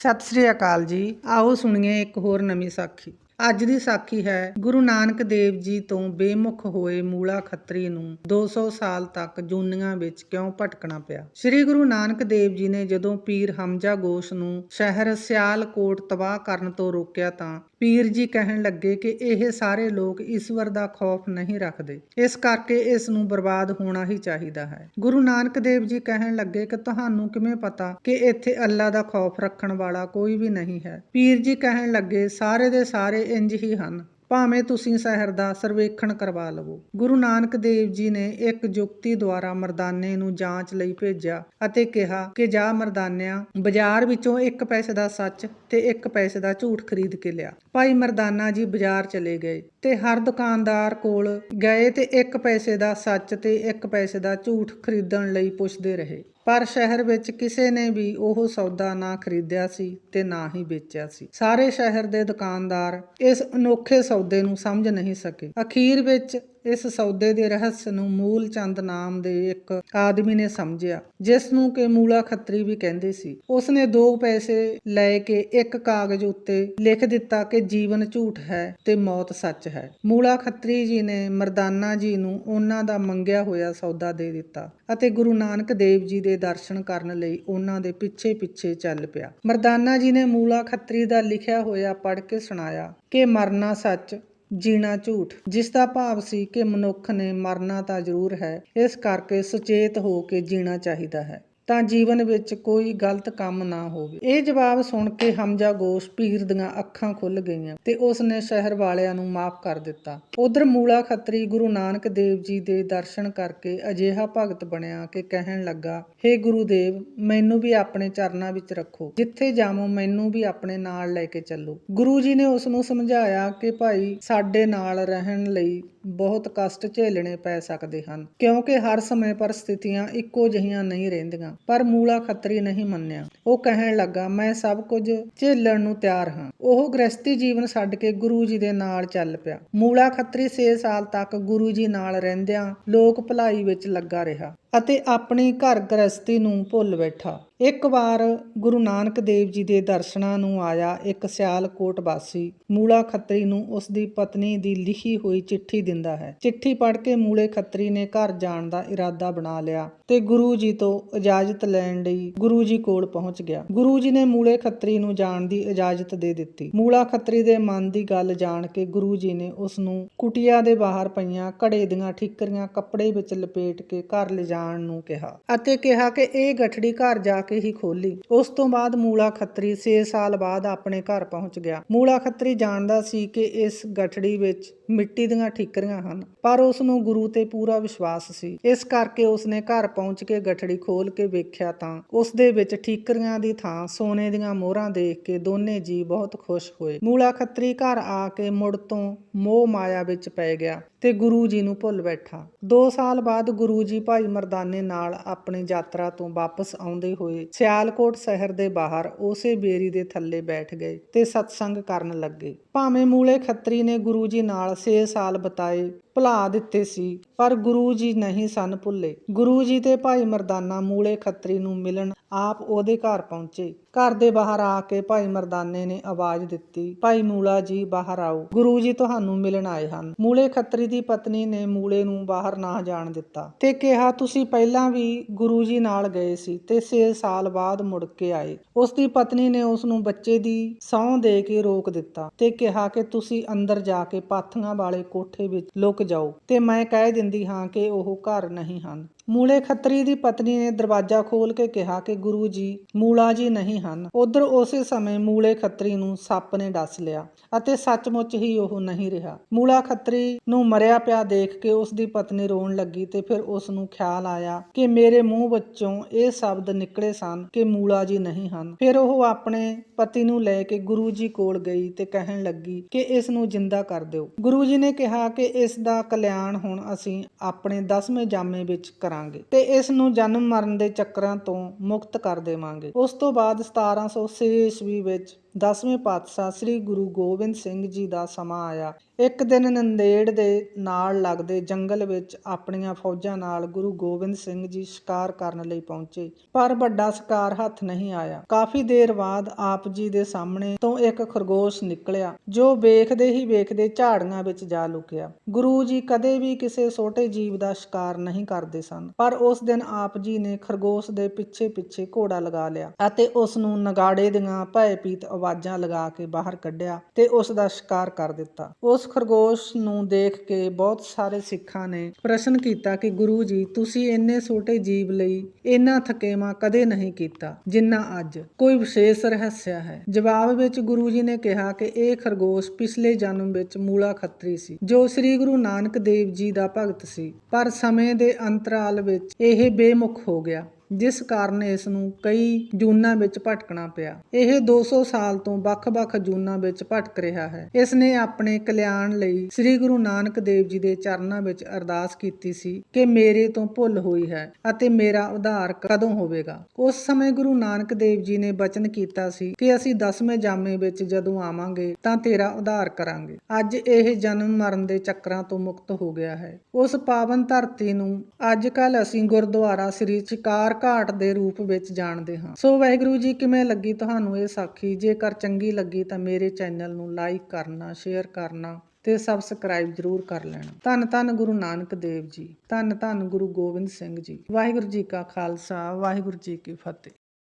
ਸਤਿ ਸ੍ਰੀ ਅਕਾਲ ਜੀ। ਆਓ ਸੁਣੀਏ ਇੱਕ ਹੋਰ ਨਵੀਂ ਸਾਖੀ। ਅੱਜ ਦੀ ਸਾਖੀ ਹੈ ਗੁਰੂ ਨਾਨਕ ਦੇਵ ਜੀ ਤੋਂ ਬੇਮੁਖ ਹੋਏ ਮੂਲਾ ਖੱਤਰੀ ਨੂੰ 200 ਸਾਲ ਤੱਕ ਜੂਨੀਆਂ ਵਿੱਚ ਕਿਉਂ ਭਟਕਣਾ ਪਿਆ? ਸ੍ਰੀ ਗੁਰੂ ਨਾਨਕ ਦੇਵ ਜੀ ਨੇ ਜਦੋਂ ਪੀਰ ਹਮਜ਼ਾ ਗੋਸ਼ ਨੂੰ ਸ਼ਹਿਰ ਸਿਆਲਕੋਟ ਤਬਾਹ ਕਰਨ ਤੋਂ ਰੋਕਿਆ ਤਾਂ ਪੀਰ ਜੀ ਕਹਿਣ ਲੱਗੇ ਕਿ ਇਹ ਸਾਰੇ ਲੋਕ ਈਸ਼ਵਰ ਦਾ ਖੌਫ ਨਹੀਂ ਰੱਖਦੇ। ਇਸ ਕਰਕੇ ਇਸ ਨੂੰ ਬਰਬਾਦ ਹੋਣਾ ਹੀ ਚਾਹੀਦਾ ਹੈ। ਗੁਰੂ ਨਾਨਕ ਦੇਵ ਜੀ ਕਹਿਣ ਲੱਗੇ ਕਿ ਤੁਹਾਨੂੰ ਕਿਵੇਂ ਪਤਾ ਕਿ ਇੱਥੇ ਅੱਲਾ ਦਾ ਖੌਫ ਰੱਖਣ ਵਾਲਾ ਕੋਈ ਵੀ ਨਹੀਂ ਹੈ? ਪੀਰ ਜੀ ਕਹਿਣ ਲੱਗੇ, ਸਾਰੇ ਦੇ ਸਾਰੇ ਇੰਜ ਹੀ ਹਨ। ਭਾਵੇਂ ਤੁਸੀਂ ਸ਼ਹਿਰ ਦਾ ਸਰਵੇਖਣ ਕਰਵਾ ਲਵੋ। ਗੁਰੂ ਨਾਨਕ ਦੇਵ ਜੀ ਨੇ ਇੱਕ ਜੁਗਤੀ ਦੁਆਰਾ ਮਰਦਾਨੇ ਨੂੰ ਜਾਂਚ ਲਈ ਭੇਜਿਆ ਅਤੇ ਕਿਹਾ ਕਿ ਜਾ ਮਰਦਾਨਿਆਂ, ਬਾਜ਼ਾਰ ਵਿੱਚੋਂ ਇੱਕ ਪੈਸੇ ਦਾ ਸੱਚ ਤੇ ਇੱਕ ਪੈਸੇ ਦਾ ਝੂਠ ਖਰੀਦ ਕੇ ਲਿਆ। ਭਾਈ ਮਰਦਾਨਾ ਜੀ ਬਾਜ਼ਾਰ ਚਲੇ ਗਏ ਤੇ ਹਰ ਦੁਕਾਨਦਾਰ ਕੋਲ ਗਏ ਤੇ ਇੱਕ ਪੈਸੇ ਦਾ ਸੱਚ ਤੇ ਇੱਕ ਪੈਸੇ ਦਾ ਝੂਠ ਖਰੀਦਣ ਲਈ ਪੁੱਛਦੇ ਰਹੇ। ਪਰ ਸ਼ਹਿਰ ਵਿੱਚ ਕਿਸੇ ਨੇ ਵੀ ਉਹ ਸੌਦਾ ਨਾ ਖਰੀਦਿਆ ਸੀ ਤੇ ਨਾ ਹੀ ਵੇਚਿਆ ਸੀ। ਸਾਰੇ ਸ਼ਹਿਰ ਦੇ ਦੁਕਾਨਦਾਰ ਇਸ ਅਨੋਖੇ ਸੌਦੇ ਨੂੰ ਸਮਝ ਨਹੀਂ ਸਕੇ। ਅਖੀਰ ਵਿੱਚ ਇਸ ਸੌਦੇ ਦੇ ਰਹੱਸ ਨੂੰ ਮੂਲ ਚੰਦ ਨਾਮ ਦੇ ਇੱਕ ਆਦਮੀ ਨੇ ਸਮਝਿਆ, ਜਿਸ ਨੂੰ ਕਿ ਮੂਲਾ ਖੱਤਰੀ ਵੀ ਕਹਿੰਦੇ ਸੀ। ਉਸ ਨੇ ਦੋ ਪੈਸੇ ਲੈ ਕੇ ਇੱਕ ਕਾਗਜ਼ ਉੱਤੇ ਲਿਖ ਦਿੱਤਾ ਕਿ ਜੀਵਨ ਝੂਠ ਹੈ ਤੇ ਮੌਤ ਸੱਚ ਹੈ। ਮੂਲਾ ਖੱਤਰੀ ਜੀ ਨੇ ਮਰਦਾਨਾ ਜੀ ਨੂੰ ਉਹਨਾਂ ਦਾ ਮੰਗਿਆ ਹੋਇਆ ਸੌਦਾ ਦੇ ਦਿੱਤਾ ਅਤੇ ਗੁਰੂ ਨਾਨਕ ਦੇਵ ਜੀ ਦੇ ਦਰਸ਼ਨ ਕਰਨ ਲਈ ਉਹਨਾਂ ਦੇ ਪਿੱਛੇ ਪਿੱਛੇ ਚੱਲ ਪਿਆ। ਮਰਦਾਨਾ ਜੀ ਨੇ ਮੂਲਾ ਖੱਤਰੀ ਦਾ ਲਿਖਿਆ ਹੋਇਆ ਪੜ੍ਹ ਕੇ ਸੁਣਾਇਆ ਕਿ ਮਰਨਾ ਸੱਚ ਜੀਣਾ ਝੂਠ। ਜਿਸ ਦਾ ਭਾਵ ਸੀ ਕਿ ਮਨੁੱਖ ਨੇ ਮਰਨਾ ਤਾਂ ਜ਼ਰੂਰ ਹੈ, ਇਸ ਕਰਕੇ ਸੁਚੇਤ ਹੋ ਕੇ ਜੀਣਾ ਚਾਹੀਦਾ ਹੈ। ਤਾਂ ਜੀਵਨ ਵਿੱਚ ਕੋਈ ਗਲਤ ਕੰਮ ਨਾ ਹੋਵੇ। ਇਹ ਜਵਾਬ ਸੁਣ ਕੇ ਹਮਜ਼ਾ ਗੋਸ਼ ਪੀਰ ਦੀਆਂ ਅੱਖਾਂ ਖੁੱਲ ਗਈਆਂ ਤੇ ਉਸ ਨੇ ਸ਼ਹਿਰ ਵਾਲਿਆਂ ਨੂੰ ਮਾਫ ਕਰ ਦਿੱਤਾ। ਉਧਰ ਮੂਲਾ ਖੱਤਰੀ ਗੁਰੂ ਨਾਨਕ ਦੇਵ ਜੀ ਦੇ ਦਰਸ਼ਨ ਕਰਕੇ ਅਜਿਹਾ ਭਗਤ ਬਣਿਆ ਕਿ ਕਹਿਣ ਲੱਗਾ हे ਗੁਰੂਦੇਵ, ਮੈਨੂੰ ਵੀ ਆਪਣੇ ਚਰਨਾਂ ਵਿੱਚ ਰੱਖੋ। ਜਿੱਥੇ ਜਾਵਾਂ, ਮੈਨੂੰ ਵੀ ਆਪਣੇ ਨਾਲ ਲੈ ਕੇ ਚੱਲੋ। ਗੁਰੂ ਜੀ ਨੇ ਉਸ ਨੂੰ ਸਮਝਾਇਆ ਕਿ ਭਾਈ, ਸਾਡੇ ਨਾਲ ਰਹਿਣ ਲਈ ਬਹੁਤ ਕਸ਼ਟ ਝੇਲਣੇ ਪੈ ਸਕਦੇ ਹਨ, ਕਿਉਂਕਿ ਹਰ ਸਮੇਂ ਪਰ ਸਥਿਤੀਆਂ ਇੱਕੋ ਜਿਹੀਆਂ ਨਹੀਂ ਰਹਿੰਦੀਆਂ, ਪਰ ਮੂਲਾ ਖੱਤਰੀ ਨਹੀਂ ਮੰਨਿਆ। ਉਹ ਕਹਿਣ ਲੱਗਾ, ਮੈਂ ਸਭ ਕੁਝ ਝੇਲਣ ਨੂੰ ਤਿਆਰ ਹਾਂ। ਉਹ ਗ੍ਰਸਤੀ ਜੀਵਨ ਛੱਡ ਕੇ ਗੁਰੂ ਜੀ ਦੇ ਨਾਲ ਚੱਲ ਪਿਆ। ਮੂਲਾ ਖੱਤਰੀ 6 ਸਾਲ ਤੱਕ ਗੁਰੂ ਜੀ ਨਾਲ ਰਹਿੰਦਿਆਂ ਲੋਕ ਭਲਾਈ ਵਿੱਚ ਲੱਗਾ ਰਿਹਾ ਅਤੇ ਆਪਣੀ ਘਰ ਗ੍ਰਸਤੀ ਨੂੰ ਭੁੱਲ ਬੈਠਾ। ਇੱਕ ਵਾਰ ਗੁਰੂ ਨਾਨਕ ਦੇਵ ਜੀ ਦੇ ਦਰਸ਼ਨਾਂ ਨੂੰ ਆਇਆ ਇੱਕ ਸਿਆਲਕੋਟ ਵਾਸੀ। ਮੂਲਾ ਖੱਤਰੀ ਨੂੰ ਉਸ ਦੀ ਪਤਨੀ ਦੀ ਲਿਖੀ ਹੋਈ ਚਿੱਠੀ ਦਿੰਦਾ ਹੈ। ਚਿੱਠੀ ਪੜ੍ਹ ਕੇ ਮੂਲੇ ਖੱਤਰੀ ਨੇ ਘਰ ਜਾਣ ਦਾ ਇਰਾਦਾ ਬਣਾ ਲਿਆ ਤੇ ਗੁਰੂ ਜੀ ਤੋਂ ਇਜਾਜ਼ਤ ਲੈਣ ਲਈ ਗੁਰੂ ਜੀ ਕੋਲ ਪਹੁੰਚ ਗਿਆ। ਗੁਰੂ ਜੀ ਨੇ ਮੂਲੇ ਖੱਤਰੀ ਨੂੰ ਜਾਣ ਦੀ ਇਜਾਜ਼ਤ ਦੇ ਦਿੱਤੀ। ਮੂਲਾ ਖੱਤਰੀ ਦੇ ਮਨ ਦੀ ਗੱਲ ਜਾਣ ਕੇ ਗੁਰੂ ਜੀ ਨੇ ਉਸ ਨੂੰ ਕੁਟਿਆ ਦੇ ਬਾਹਰ ਪਈਆਂ ਘੜੇ ਦੀਆਂ ਠੀਕਰੀਆਂ ਕੱਪੜੇ ਵਿੱਚ ਲਪੇਟ ਕੇ ਘਰ ਲਿਜਾਣ ਨੂੰ ਕਿਹਾ ਅਤੇ ਕਿਹਾ ਕਿ ਇਹ ਗਠੜੀ ਘਰ ਜਾ ਕੇ ਹੀ ਖੋਲੀ। ਉਸ ਤੋਂ ਬਾਅਦ ਮੂਲਾ ਖੱਤਰੀ 6 ਸਾਲ ਬਾਅਦ ਆਪਣੇ ਘਰ ਪਹੁੰਚ ਗਿਆ। ਮੂਲਾ ਖੱਤਰੀ ਜਾਣਦਾ ਸੀ ਕਿ ਇਸ ਗਠੜੀ ਵਿੱਚ ਮਿੱਟੀ ਦੀਆਂ ਠੀਕਰੀਆਂ ਹਨ, ਪਰ ਉਸ ਨੂੰ ਗੁਰੂ ਤੇ ਪੂਰਾ ਵਿਸ਼ਵਾਸ ਸੀ। ਇਸ ਕਰਕੇ ਉਸ ਨੇ ਘਰ ਪਹੁੰਚ ਕੇ ਗਠੜੀ ਖੋਲ ਕੇ ਵੇਖਿਆ ਤਾਂ ਉਸ ਦੇ ਵਿੱਚ ਠੀਕਰੀਆਂ ਦੀ ਥਾਂ ਸੋਨੇ ਦੀਆਂ ਮੋਹਰਾਂ ਦੇਖ ਕੇ ਦੋਨੇ ਜੀ ਬਹੁਤ ਖੁਸ਼ ਹੋਏ। ਮੂਲਾ ਖੱਤਰੀ ਘਰ ਆ ਕੇ ਮੁੜ ਤੋਂ ਮੋਹ ਮਾਇਆ ਵਿੱਚ ਪੈ ਗਿਆ ਤੇ ਗੁਰੂ ਜੀ ਨੂੰ ਭੁੱਲ ਬੈਠਾ। 2 ਸਾਲ ਬਾਅਦ ਗੁਰੂ ਜੀ ਭਾਈ ਮਰਦਾਨੇ ਨਾਲ ਆਪਣੀ ਯਾਤਰਾ ਤੋਂ ਵਾਪਸ ਆਉਂਦੇ ਹੋਏ ਸਿਆਲਕੋਟ ਸ਼ਹਿਰ ਦੇ ਬਾਹਰ ਉਸੇ ਬੇਰੀ ਦੇ ਥੱਲੇ ਬੈਠ ਗਏ ਤੇ ਸਤਸੰਗ ਕਰਨ ਲੱਗੇ। ਭਾਵੇਂ ਮੂਲੇ ਖੱਤਰੀ ਨੇ ਗੁਰੂ ਜੀ ਨਾਲ 6 ਸਾਲ ਬਿਤਾਏ, ਭੁਲਾ ਦਿੱਤੇ ਸੀ, ਪਰ ਗੁਰੂ ਜੀ ਨਹੀਂ ਸਨ ਭੁੱਲੇ। ਗੁਰੂ ਜੀ ਤੇ ਭਾਈ ਮਰਦਾਨਾ ਮੂਲੇ ਖੱਤਰੀ ਨੂੰ ਮਿਲਣ ਆਪ ਉਹਦੇ ਘਰ ਪਹੁੰਚੇ। ਘਰ ਦੇ ਬਾਹਰ ਆ ਕੇ ਭਾਈ ਮਰਦਾਨੇ ਨੇ ਆਵਾਜ਼ ਦਿੱਤੀ, ਭਾਈ ਮੂਲਾ ਜੀ, ਬਾਹਰ ਆਓ। ਗੁਰੂ ਜੀ ਤੁਹਾਨੂੰ ਮਿਲਣ ਆਏ ਹਨ। ਮੂਲੇ ਖੱਤਰੀ ਦੀ ਪਤਨੀ ਨੇ ਮੂਲੇ ਨੂੰ ਬਾਹਰ ਨਾ ਜਾਣ ਦਿੱਤਾ ਤੇ ਕਿਹਾ, ਤੁਸੀਂ ਪਹਿਲਾਂ ਵੀ ਗੁਰੂ ਜੀ ਨਾਲ ਗਏ ਸੀ ਤੇ 6 ਸਾਲ ਬਾਅਦ ਮੁੜ ਕੇ ਆਏ। ਉਸ ਦੀ ਪਤਨੀ ਨੇ ਉਸ ਨੂੰ ਬੱਚੇ ਦੀ ਸਹੁੰ ਦੇ ਕੇ ਰੋਕ ਦਿੱਤਾ ਤੇ ਕਿਹਾ ਕਿ ਤੁਸੀਂ ਅੰਦਰ ਜਾ ਕੇ ਪਾਥੀਆਂ ਵਾਲੇ ਕੋਠੇ ਵਿੱਚ ਲੁਕ ਜਾਓ ਤੇ ਮੈਂ ਕਹਿ ਦਿੰਦੀ ਹਾਂ ਕਿ ਉਹ ਘਰ ਨਹੀਂ ਹਨ। ਮੂਲੇ ਖੱਤਰੀ ਦੀ ਪਤਨੀ ਨੇ ਦਰਵਾਜ਼ਾ ਖੋਲ ਕੇ ਕਿਹਾ ਕਿ ਗੁਰੂ ਜੀ, ਮੂਲਾ ਜੀ ਨਹੀਂ ਹਨ। ਉਧਰ ਉਸੇ ਸਮੇਂ ਮੂਲੇ ਖੱਤਰੀ ਨੂੰ ਸੱਪ ਨੇ ਡਸ ਲਿਆ ਅਤੇ ਸੱਚਮੁੱਚ ਹੀ ਉਹ ਨਹੀਂ ਰਿਹਾ। ਮੂਲਾ ਖੱਤਰੀ ਨੂੰ ਮਰਿਆ ਪਿਆ ਦੇਖ ਕੇ ਉਸ ਦੀ ਪਤਨੀ ਰੋਣ ਲੱਗੀ ਤੇ ਫਿਰ ਉਸ ਨੂੰ ਖਿਆਲ ਆਇਆ ਕਿ ਮੇਰੇ ਮੂੰਹ ਵਿੱਚੋਂ ਇਹ ਸ਼ਬਦ ਨਿਕਲੇ ਸਨ ਕਿ ਮੂਲਾ ਜੀ ਨਹੀਂ ਹਨ। ਫਿਰ ਉਹ ਆਪਣੇ ਪਤੀ ਨੂੰ ਲੈ ਕੇ ਗੁਰੂ ਜੀ ਕੋਲ ਗਈ ਤੇ ਕਹਿਣ ਲੱਗੀ ਕਿ ਇਸ ਨੂੰ ਜਿੰਦਾ ਕਰ ਦਿਓ। ਗੁਰੂ ਜੀ ਨੇ ਕਿਹਾ ਕਿ ਇਸ ਦਾ ਕਲਿਆਣ ਹੁਣ ਅਸੀਂ ਆਪਣੇ 10ਵੇਂ ਜਾਮੇ ਵਿੱਚ ਕਰਾਂਗੇ ਤੇ ਇਸ ਨੂੰ ਜਨਮ ਮਰਨ ਦੇ ਚੱਕਰਾਂ ਤੋਂ ਮੁਕਤ ਕਰ ਦੇਵਾਂਗੇ। ਉਸ ਤੋਂ ਬਾਅਦ 1706 ਈਸਵੀ ਵਿੱਚ ਦਸਵੇਂ ਪਾਤਸ਼ਾਹ ਸ੍ਰੀ ਗੁਰੂ ਗੋਬਿੰਦ ਸਿੰਘ ਜੀ ਦਾ ਸਮਾਂ ਆਇਆ। ਇੱਕ ਦਿਨ ਨੰਦੇੜ ਦੇ ਨਾਲ ਲੱਗਦੇ ਜੰਗਲ ਵਿੱਚ ਆਪਣੀਆਂ ਫੌਜਾਂ ਨਾਲ ਗੁਰੂ ਗੋਬਿੰਦ ਸਿੰਘ ਜੀ ਸ਼ਿਕਾਰ ਕਰਨ ਲਈ ਪਹੁੰਚੇ, ਪਰ ਵੱਡਾ ਸ਼ਿਕਾਰ ਹੱਥ ਨਹੀਂ ਆਇਆ। ਕਾਫੀ ਦੇਰ ਬਾਅਦ ਆਪ ਜੀ ਦੇ ਸਾਹਮਣੇ ਤੋਂ ਇੱਕ ਖਰਗੋਸ਼ ਨਿਕਲਿਆ, ਜੋ ਵੇਖਦੇ ਹੀ ਵੇਖਦੇ ਝਾੜੀਆਂ ਵਿੱਚ ਜਾ ਲੁਕਿਆ। ਗੁਰੂ ਜੀ ਕਦੇ ਵੀ ਕਿਸੇ ਛੋਟੇ ਜੀਵ ਦਾ ਸ਼ਿਕਾਰ ਨਹੀਂ ਕਰਦੇ ਸਨ, ਪਰ ਉਸ ਦਿਨ ਆਪ ਜੀ ਨੇ ਖਰਗੋਸ਼ ਦੇ ਪਿੱਛੇ ਪਿੱਛੇ ਘੋੜਾ ਲਗਾ ਲਿਆ ਅਤੇ ਉਸ ਨੂੰ ਨਗਾੜੇ ਦੀਆਂ ਭੈਪੀਤ ਆਵਾਜ਼ਾਂ ਲਗਾ ਕੇ ਬਾਹਰ ਕੱਢਿਆ ਤੇ ਉਸ ਦਾ ਸ਼ਿਕਾਰ ਕਰ ਦਿੱਤਾ। ਉਸ ਖਰਗੋਸ਼ ਨੂੰ ਦੇਖ ਕੇ ਬਹੁਤ ਸਾਰੇ ਸਿੱਖਾਂ ਨੇ ਪ੍ਰਸ਼ਨ ਕੀਤਾ ਕਿ ਗੁਰੂ ਜੀ, ਤੁਸੀਂ ਇੰਨੇ ਛੋਟੇ ਜੀਵ ਲਈ ਇੰਨਾ ਥਕੇਵਾ ਕਦੇ ਨਹੀਂ ਕੀਤਾ, ਜਿੰਨਾ ਅੱਜ। ਕੋਈ ਵਿਸ਼ੇਸ਼ ਰਹੱਸਿਆ ਹੈ। ਜਵਾਬ ਵਿੱਚ ਗੁਰੂ ਜੀ ਨੇ ਕਿਹਾ ਕਿ ਇਹ ਖਰਗੋਸ਼ ਪਿਛਲੇ ਜਨਮ ਵਿੱਚ ਮੂਲਾ ਖੱਤਰੀ ਸੀ, ਜੋ ਸ੍ਰੀ ਗੁਰੂ ਨਾਨਕ ਦੇਵ ਜੀ ਦਾ ਭਗਤ ਸੀ। ਪਰ ਸਮੇਂ ਦੇ ਅੰਤਰਾਲ ਵਿੱਚ ਇਹ ਬੇਮੁਖ ਹੋ ਗਿਆ। ਜਿਸ ਕਾਰਨ ਇਸ ਨੂੰ ਕਈ ਜੂਨਾਂ ਵਿੱਚ ਭਟਕਣਾ ਪਿਆ। ਇਹ 200 ਸਾਲ ਤੋਂ ਵੱਖ-ਵੱਖ ਜੂਨਾਂ ਵਿੱਚ ਭਟਕ ਰਿਹਾ ਹੈ। ਇਸ ਨੇ ਆਪਣੇ ਕਲਿਆਣ ਲਈ ਸ੍ਰੀ ਗੁਰੂ ਨਾਨਕ ਦੇਵ ਜੀ ਦੇ ਚਰਨਾਂ ਵਿੱਚ ਅਰਦਾਸ ਕੀਤੀ ਸੀ ਕਿ ਮੇਰੇ ਤੋਂ ਭੁੱਲ ਹੋਈ ਹੈ ਅਤੇ ਮੇਰਾ ਉਧਾਰ ਕਦੋਂ ਹੋਵੇਗਾ। ਉਸ ਸਮੇਂ ਗੁਰੂ ਨਾਨਕ ਦੇਵ ਜੀ ਨੇ ਬਚਨ ਕੀਤਾ ਸੀ ਕਿ ਅਸੀਂ ਦਸਵੇਂ ਜਾਮੇ ਵਿੱਚ ਜਦੋਂ ਆਵਾਂਗੇ ਤਾਂ ਤੇਰਾ ਉਧਾਰ ਕਰਾਂਗੇ। ਅੱਜ ਇਹ ਜਨਮ ਮਰਨ ਦੇ ਚੱਕਰਾਂ ਤੋਂ ਮੁਕਤ ਹੋ ਗਿਆ ਹੈ। ਉਸ ਪਾਵਨ ਧਰਤੀ ਨੂੰ ਅੱਜ ਕੱਲ ਅਸੀਂ ਗੁਰਦੁਆਰਾ ਸ੍ਰੀ ਚਿਕਾਰ ਘਾਟ ਦੇ ਰੂਪ ਵਿੱਚ ਜਾਣਦੇ ਹਾਂ। ਸੋ ਵਾਹਿਗੁਰੂ ਜੀ, ਕਿਵੇਂ ਲੱਗੀ ਤੁਹਾਨੂੰ ਇਹ ਸਾਖੀ? ਜੇਕਰ ਚੰਗੀ ਲੱਗੀ ਤਾਂ ਮੇਰੇ ਚੈਨਲ ਨੂੰ ਲਾਈਕ ਕਰਨਾ, ਸ਼ੇਅਰ ਕਰਨਾ ਤੇ ਸਬਸਕ੍ਰਾਈਬ ਜਰੂਰ ਕਰ ਲੈਣਾ। ਧੰਨ ਧੰਨ ਗੁਰੂ ਨਾਨਕ ਦੇਵ ਜੀ, ਧੰਨ ਧੰਨ ਗੁਰੂ ਗੋਬਿੰਦ ਸਿੰਘ ਜੀ। ਵਾਹਿਗੁਰੂ ਜੀ ਕਾ ਖਾਲਸਾ, ਵਾਹਿਗੁਰੂ ਜੀ ਕੀ ਫਤਿਹ।